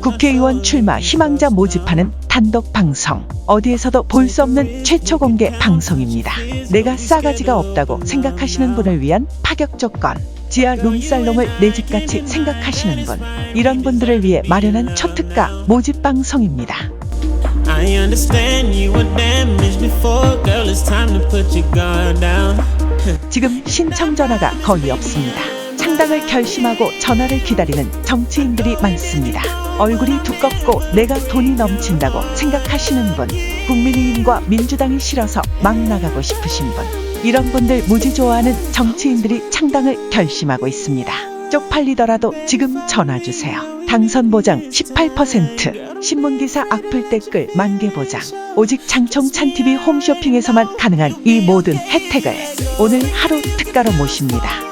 국회의원 출마 희망자 모집하는 단독 방송. 어디에서도 볼 수 없는 최초 공개 방송입니다. 내가 싸가지가 없다고 생각하시는 분을 위한 파격 조건. 지하 룸살롱을 내 집같이 생각하시는 분. 이런 분들을 위해 마련한 초특가 모집 방송입니다. I understand you were damaged before, girl. It's time to put your guard down. 지금 신청 전화가 거의 없습니다. 창당을 결심하고 전화를 기다리는 정치인들이 많습니다. 얼굴이 두껍고 내가 돈이 넘친다고 생각하시는 분, 국민의힘과 민주당이 싫어서 막 나가고 싶으신 분, 이런 분들 무지 좋아하는 정치인들이 창당을 결심하고 있습니다. 쪽팔리더라도 지금 전화 주세요. 당선 보장 18%, 신문기사 악플 댓글 만개 보장. 오직 장청찬 TV 홈쇼핑에서만 가능한 이 모든 혜택을 오늘 하루 특가로 모십니다.